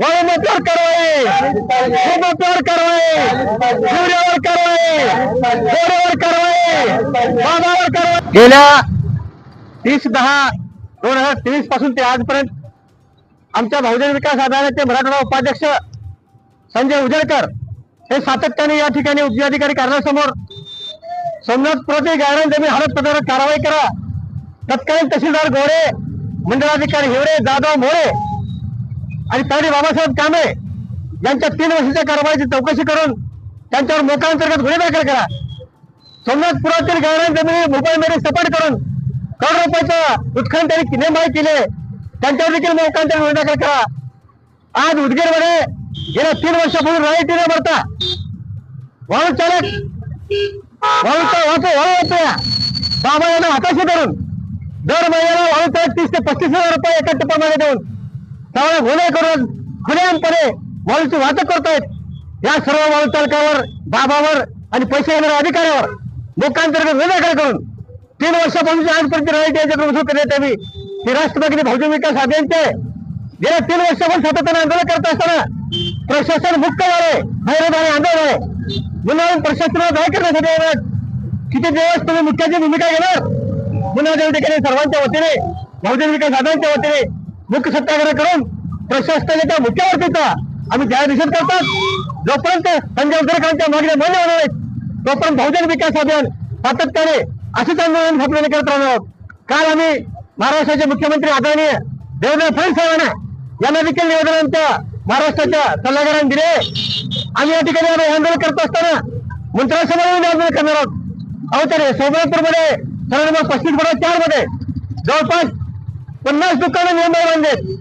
वळमतीवर कारवाई भूमतीवर कारवाई सूर्यावर कारवाई गोऱ्यावर कारवाई बाबावर कारवाई गेल्या तीस दहा दोन हजार तेवीसपासून ते आजपर्यंत आमच्या बहुजन विकास आघाडीचे मराठवाडा उपाध्यक्ष संजय उजळकर हे सातत्याने या ठिकाणी उपजिल्हाधिकारी कार्यालयासमोर सोमनाथ प्रति गायरण जमीन हडप प्रकारात कारवाई करा. तत्कालीन तहसीलदार गोरे मंडळाधिकारी हिवरे जाधव मोरे आणि तळी बाबासाहेब कांबळे यांच्या तीन वर्षाच्या कारवाईची चौकशी करून त्यांच्यावर मोकांतर्गत गुन्हे दाखल करा. सोमनाथपुरातील गायरान जमिनी मुंबईमध्ये सपाट करून करोड रुपयाचा उत्खनन त्यांनी नेमबाई केले. त्यांच्यावर देखील मोकांतर गुन्हे दाखल करा. आज उदगीरमध्ये गेल्या तीन वर्षापूर्वी राईटीने भरता वाहन चालक वाहन वाहतो वाहू या बाबा यांना हाताशी करून दर महिन्याला वाढवतात तीस ते पस्तीस हजार रुपये एका टप्प्यामध्ये देऊन त्यामुळे गुन्हे करून खुलेआमपणे वाळूची वाहतूक करतायत या सर्व वाळू चालकावर बाबावर आणि पैसे येणाऱ्या अधिकाऱ्यावर लोकांतर्गत गुन्हे करून तीन वर्षापासून आजपर्यंत राहायची याच्याकडून सुरू करण्यात यावी ही राष्ट्रपती भाजप विकास अभियानचे गेल्या तीन वर्षापासून सातत्याने आंदोलन करत असताना प्रशासन मुक्त झाले हैराण आणि आंदोलन आहे म्हणून प्रशासनाला काय करण्यासाठी येणार किती दिवस तुम्ही मुख्याची भूमिका घेणार? पुन्हा त्या ठिकाणी सर्वांच्या वतीने बहुजन विकास आघाडीच्या वतीने मुख्य सत्याग्रह करून प्रशासनाच्या मुख्यावरतीचा आम्ही जाहीर निषेध करतात. जोपर्यंत संजय उद्धरकरांच्या मागण्या मान्य होणार आहेत तोपर्यंत बहुजन विकास अभियान सातत्याने असेच आंदोलन आपल्याला करत राहणार. आहोत काल आम्ही महाराष्ट्राचे मुख्यमंत्री आदरणीय देवेंद्र फडणवीस साहेबांना यांना देखील निवेदनांच्या महाराष्ट्राच्या सल्लागारांनी दिले. आम्ही या ठिकाणी आम्ही आंदोलन करत असताना मंत्र्यांसमोर आंदोलन करणार आहोत. अहो तर सोमनाथपूरमध्ये मध्ये सर्व पस्तीस बरोबर चारमध्ये जवळपास पन्नास दुकानं मुंबई बांधलेत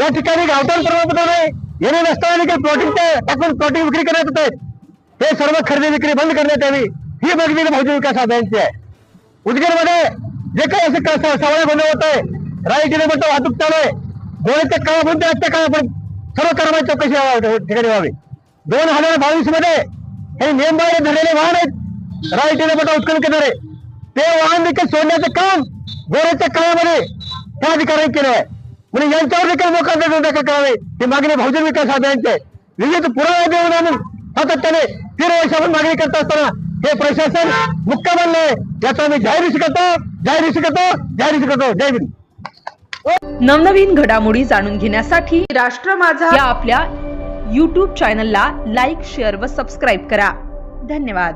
या ठिकाणी गावठाण प्रमाणपत्र नाही. येणे नसताना देखील प्लॉटिंग टाकून प्लॉटिंग विक्री करण्यात येत आहेत हे सर्व खरेदी विक्री बंद करण्यात यावी ही मागणी बहुजन विकास आघाडीची आहे. उदगीरमध्ये जे काही असं क- स- सवाळे गोंधळ होत आहे राई किलोमीटर वाहतूक चालू आहे. गोळ्याच्या काळामध्ये आजच्या काळापर्यंत सर्व कारवाई चौकशी ठिकाणी व्हावी. दोन हजार बावीसमध्ये हे नियमबाह्य धरलेले वाहन आहेत. राई किलोमीटर उत्खनन करणारे. ते वाहन देखील सोडण्याचं काम गोऱ्याच्या काळामध्ये त्या अधिकाऱ्यांनी केलं आहे म्हणजे यांच्यावर देखील मोकांतर दाखल करावे. ही मागणी बहुजन विकास अभियानची आहे विविध पुरावे देऊन आणून सातत्याने तीन वर्षापासून मागणी करत असताना हे प्रशासन मुक्का बनलं आहे. याचा आम्ही जाहीर शिकतो जाहीर शिकतो जाहीर शिकतो जय हिंद. नवनवीन घडामोडी जाणून घेण्यासाठी राष्ट्र माझा या आपल्या यूट्यूब चॅनलला लाईक शेअर व सबस्क्राईब करा. धन्यवाद.